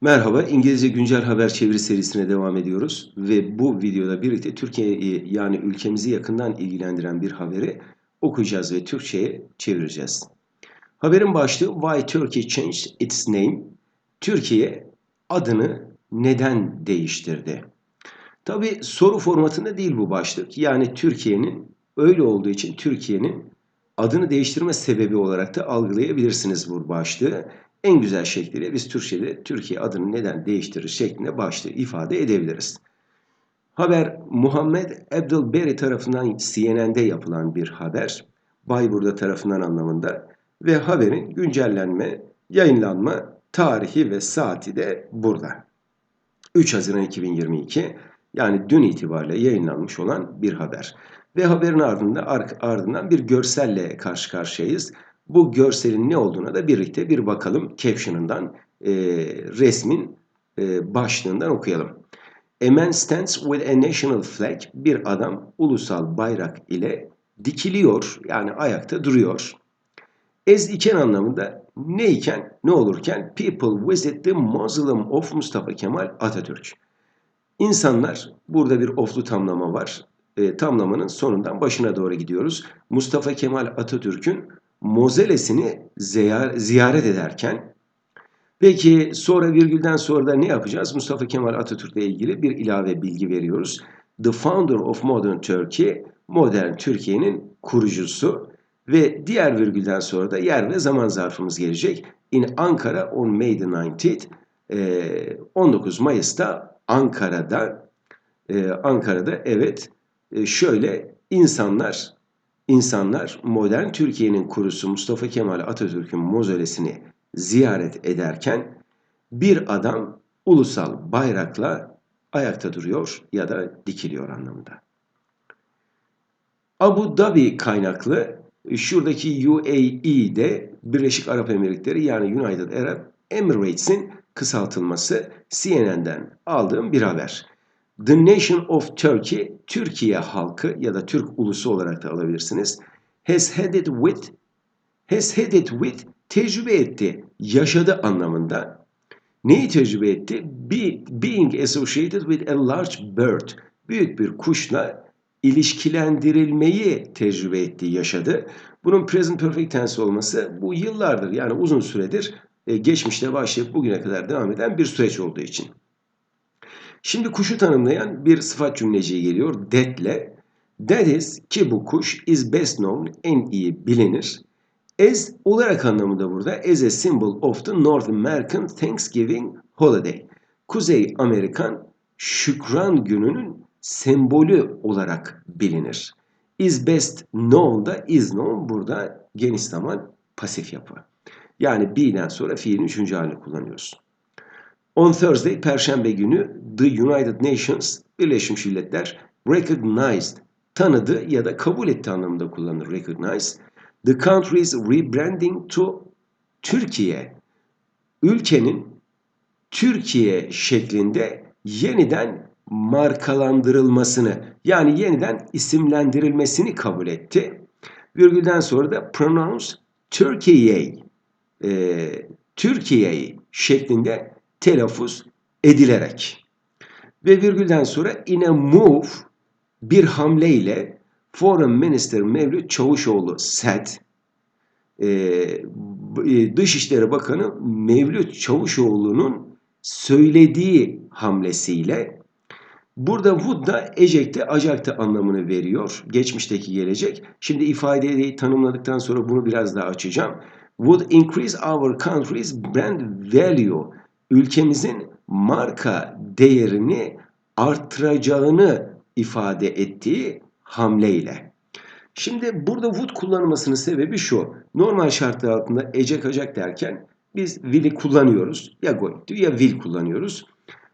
Merhaba, İngilizce Güncel Haber Çeviri serisine devam ediyoruz ve bu videoda birlikte Türkiye'yi yani ülkemizi yakından ilgilendiren bir haberi okuyacağız ve Türkçe'ye çevireceğiz. Haberin başlığı Why Turkey Changed Its Name? Türkiye adını neden değiştirdi? Tabi soru formatında değil bu başlık. Yani Türkiye'nin öyle olduğu için Türkiye'nin adını değiştirme sebebi olarak da algılayabilirsiniz bu başlığı en güzel şekliyle biz Türkçe'de Türkiye adını neden değiştirir şeklinde başlığı ifade edebiliriz. Haber Muhammed Abdülberi tarafından CNN'de yapılan bir haber. Bayburda tarafından anlamında ve haberin güncellenme, yayınlanma tarihi ve saati de burada. 3 Haziran 2022 yani dün itibariyle yayınlanmış olan bir haber. Ve haberin ardında ardından bir görselle karşı karşıyayız. Bu görselin ne olduğuna da birlikte bir bakalım caption'ından e, resmin e, başlığından okuyalım. A man stands with a national flag. Bir adam ulusal bayrak ile dikiliyor yani ayakta duruyor. As iken anlamında ne iken ne olurken people visit the mausoleum of Mustafa Kemal Atatürk. İnsanlar burada bir oflu tamlama var. E, tamlamanın sonundan başına doğru gidiyoruz. Mustafa Kemal Atatürk'ün mozelesini ziyaret ederken peki sonra virgülden sonra da ne yapacağız? Mustafa Kemal Atatürk ile ilgili bir ilave bilgi veriyoruz. The founder of modern Turkey, modern Türkiye'nin kurucusu ve diğer virgülden sonra da yer ve zaman zarfımız gelecek. In Ankara on May the 19th, 19 Mayıs'ta Ankara'da Ankara'da evet şöyle insanlar İnsanlar modern Türkiye'nin kurusu Mustafa Kemal Atatürk'ün mozolesini ziyaret ederken bir adam ulusal bayrakla ayakta duruyor ya da dikiliyor anlamında. Abu Dhabi kaynaklı şuradaki UAE'de Birleşik Arap Emirlikleri yani United Arab Emirates'in kısaltılması CNN'den aldığım bir haber. The Nation of Turkey, Türkiye halkı ya da Türk ulusu olarak da alabilirsiniz. Has had it with, has had it with, tecrübe etti, yaşadı anlamında. Neyi tecrübe etti? Be, being associated with a large bird, büyük bir kuşla ilişkilendirilmeyi tecrübe etti, yaşadı. Bunun present perfect tense olması bu yıllardır yani uzun süredir e, geçmişte başlayıp bugüne kadar devam eden bir süreç olduğu için. Şimdi kuşu tanımlayan bir sıfat cümleciği geliyor that'le. That is ki bu kuş is best known en iyi bilinir. As olarak anlamında burada as a symbol of the North American Thanksgiving holiday. Kuzey Amerikan şükran gününün sembolü olarak bilinir. Is best known da is known burada geniş zaman pasif yapı. Yani be'den sonra fiilin üçüncü halini kullanıyoruz. On Thursday, Perşembe günü The United Nations, Birleşmiş Milletler recognized, tanıdı ya da kabul etti anlamında kullanılır recognize. The country's rebranding to Türkiye, ülkenin Türkiye şeklinde yeniden markalandırılmasını yani yeniden isimlendirilmesini kabul etti. Virgülden sonra da pronounce Türkiye, e, Türkiye şeklinde telaffuz edilerek. Ve virgülden sonra in a move bir hamleyle Foreign Minister Mevlüt Çavuşoğlu said e, Dışişleri Bakanı Mevlüt Çavuşoğlu'nun söylediği hamlesiyle burada would da ejekte ajakte anlamını veriyor. Geçmişteki gelecek. Şimdi ifadeyi tanımladıktan sonra bunu biraz daha açacağım. Would increase our country's brand value ülkemizin marka değerini arttıracağını ifade ettiği hamleyle. Şimdi burada would kullanılmasının sebebi şu. Normal şartlar altında ecek acak derken biz will'i kullanıyoruz. Ya going to ya will kullanıyoruz.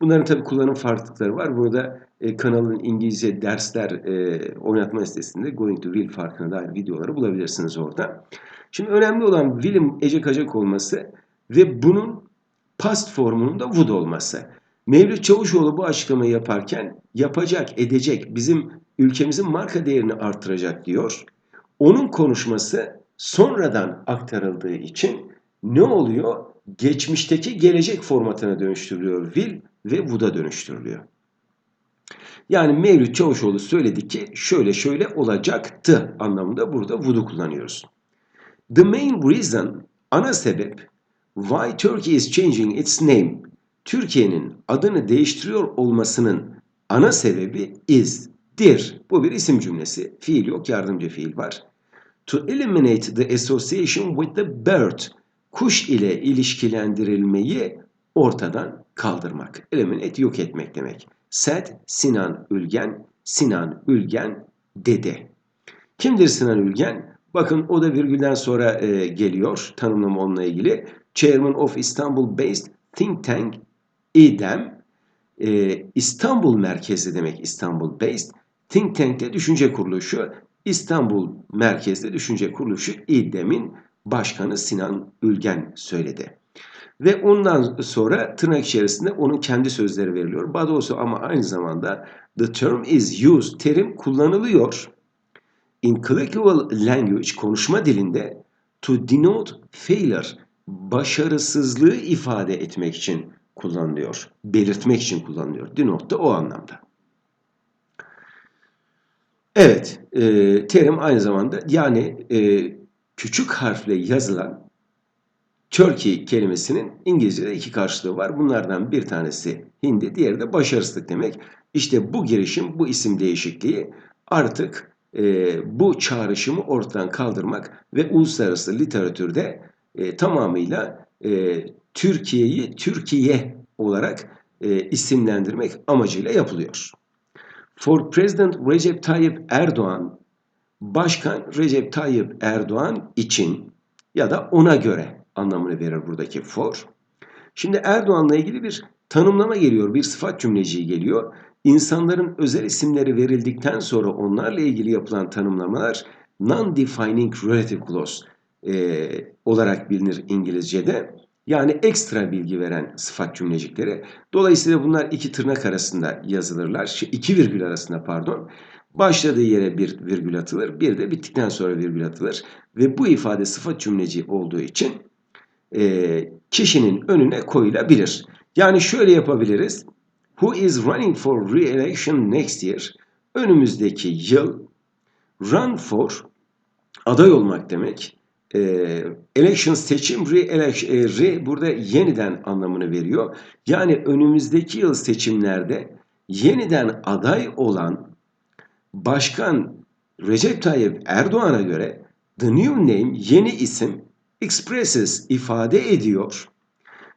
Bunların tabi kullanım farklılıkları var. Burada e, kanalın İngilizce dersler e, oynatma sitesinde going to will farkına dair videoları bulabilirsiniz orada. Şimdi önemli olan will'in ecek acak olması ve bunun past formunun da would olması. Mevlüt Çavuşoğlu bu açıklamayı yaparken yapacak, edecek, bizim ülkemizin marka değerini artıracak diyor. Onun konuşması sonradan aktarıldığı için ne oluyor? geçmişteki gelecek formatına dönüştürülüyor will ve would'a dönüştürülüyor. Yani Mevlüt Çavuşoğlu söyledi ki şöyle şöyle olacaktı anlamında burada would'u kullanıyoruz. The main reason, ana sebep why Turkey is changing its name, Türkiye'nin adını değiştiriyor olmasının ana sebebi is, dir. Bu bir isim cümlesi. Fiil yok, yardımcı fiil var. To eliminate the association with the bird, kuş ile ilişkilendirilmeyi ortadan kaldırmak. Eliminate yok etmek demek. Said Sinan Ülgen, Sinan Ülgen dedi. Kimdir Sinan Ülgen? Bakın o da virgülden sonra e, geliyor tanımlama onunla ilgili. Chairman of Istanbul Based Think Tank İDEM e, İstanbul merkezli demek İstanbul Based. Think Tank'te düşünce kuruluşu İstanbul merkezli düşünce kuruluşu İDEM'in başkanı Sinan Ülgen söyledi. Ve ondan sonra tırnak içerisinde onun kendi sözleri veriliyor. Also ama aynı zamanda the term is used, terim kullanılıyor. In colloquial language, konuşma dilinde to denote failure, başarısızlığı ifade etmek için kullanılıyor. Belirtmek için kullanılıyor. Denote da o anlamda. Evet, e, terim aynı zamanda yani e, küçük harfle yazılan Turkey kelimesinin İngilizce'de iki karşılığı var. Bunlardan bir tanesi hindi, diğeri de başarısızlık demek. İşte bu girişim, bu isim değişikliği artık e, bu çağrışımı ortadan kaldırmak ve uluslararası literatürde e, tamamıyla e, Türkiye'yi Türkiye olarak e, isimlendirmek amacıyla yapılıyor. For President Recep Tayyip Erdoğan, Başkan Recep Tayyip Erdoğan için ya da ona göre anlamını verir buradaki for. Şimdi Erdoğan'la ilgili bir tanımlama geliyor, bir sıfat cümleciği geliyor. İnsanların özel isimleri verildikten sonra onlarla ilgili yapılan tanımlamalar non-defining relative clause e, olarak bilinir İngilizce'de. Yani ekstra bilgi veren sıfat cümlecikleri. Dolayısıyla bunlar iki tırnak arasında yazılırlar. İki virgül arasında pardon. Başladığı yere bir virgül atılır. Bir de bittikten sonra virgül atılır. Ve bu ifade sıfat cümleci olduğu için e, kişinin önüne koyulabilir. Yani şöyle yapabiliriz. Who is running for re-election next year? Önümüzdeki yıl run for aday olmak demek. E, election seçim, re-election, e, re burada yeniden anlamını veriyor. Yani önümüzdeki yıl seçimlerde yeniden aday olan Başkan Recep Tayyip Erdoğan'a göre the new name yeni isim expresses ifade ediyor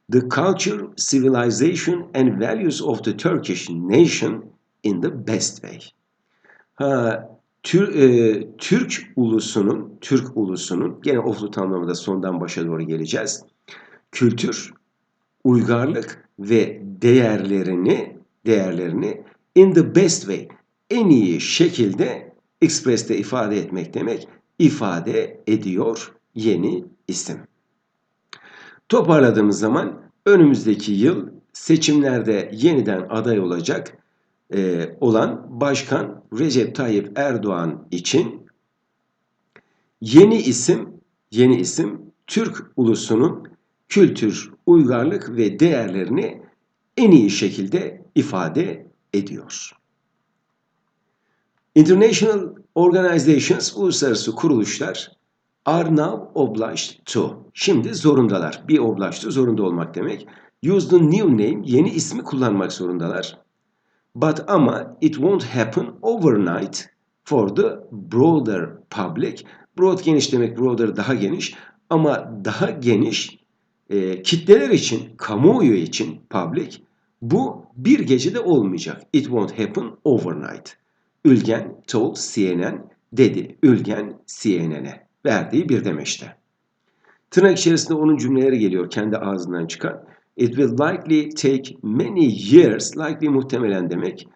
the culture, civilization and values of the Turkish nation in the best way. Ha, Tür, e, Türk ulusunun, Türk ulusunun, gene oflu tamamında sondan başa doğru geleceğiz. Kültür, uygarlık ve değerlerini, değerlerini in the best way, en iyi şekilde express'te ifade etmek demek, ifade ediyor yeni isim. Toparladığımız zaman önümüzdeki yıl seçimlerde yeniden aday olacak e, olan Başkan Recep Tayyip Erdoğan için yeni isim yeni isim Türk ulusunun kültür, uygarlık ve değerlerini en iyi şekilde ifade ediyor. International organizations, uluslararası kuruluşlar are now obliged to. Şimdi zorundalar. Bir obliged to zorunda olmak demek. Use the new name, yeni ismi kullanmak zorundalar. But ama it won't happen overnight for the broader public. Broad geniş demek, broader daha geniş. Ama daha geniş e, kitleler için, kamuoyu için public bu bir gecede olmayacak. It won't happen overnight. Ülgen told CNN dedi. Ülgen CNN'e verdiği bir demeçte. Tırnak içerisinde onun cümleleri geliyor kendi ağzından çıkan. It will likely take many years, likely muhtemelen demek.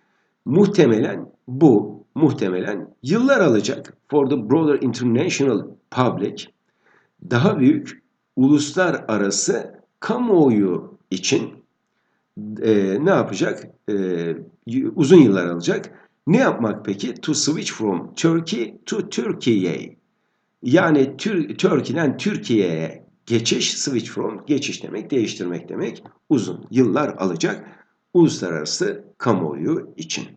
Muhtemelen bu, muhtemelen yıllar alacak for the broader international public, daha büyük uluslararası kamuoyu için e, ne yapacak? E, uzun yıllar alacak. Ne yapmak peki? To switch from Turkey to Türkiye. Yani Tür Türkiye'den Türkiye'ye Geçiş, switch from, geçiş demek, değiştirmek demek. Uzun, yıllar alacak uluslararası kamuoyu için.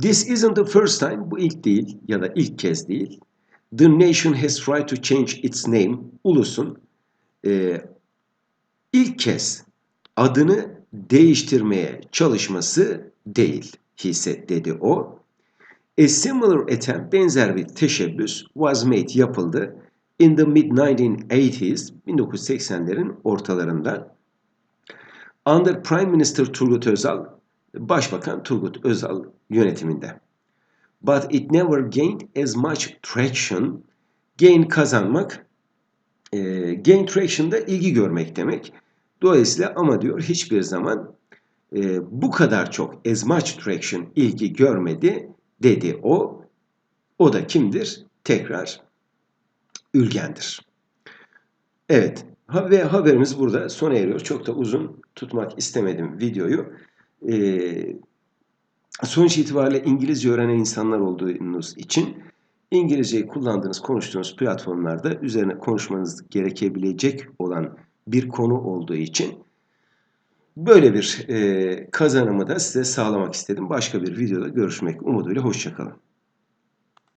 This isn't the first time, bu ilk değil ya da ilk kez değil. The nation has tried to change its name, ulusun e, ilk kez adını değiştirmeye çalışması değil, hisse dedi o. A similar attempt, benzer bir teşebbüs was made, yapıldı in the mid-1980s, 1980'lerin ortalarında. Under Prime Minister Turgut Özal, Başbakan Turgut Özal yönetiminde. But it never gained as much traction. Gain kazanmak, e, gain traction da ilgi görmek demek. Dolayısıyla ama diyor hiçbir zaman e, bu kadar çok as much traction ilgi görmedi dedi o. O da kimdir? Tekrar Ülgen'dir. Evet ve haberimiz burada sona eriyor. Çok da uzun tutmak istemedim videoyu. Ee, sonuç itibariyle İngilizce öğrenen insanlar olduğunuz için İngilizceyi kullandığınız, konuştuğunuz platformlarda üzerine konuşmanız gerekebilecek olan bir konu olduğu için böyle bir e, kazanımı da size sağlamak istedim. Başka bir videoda görüşmek umuduyla. Hoşçakalın.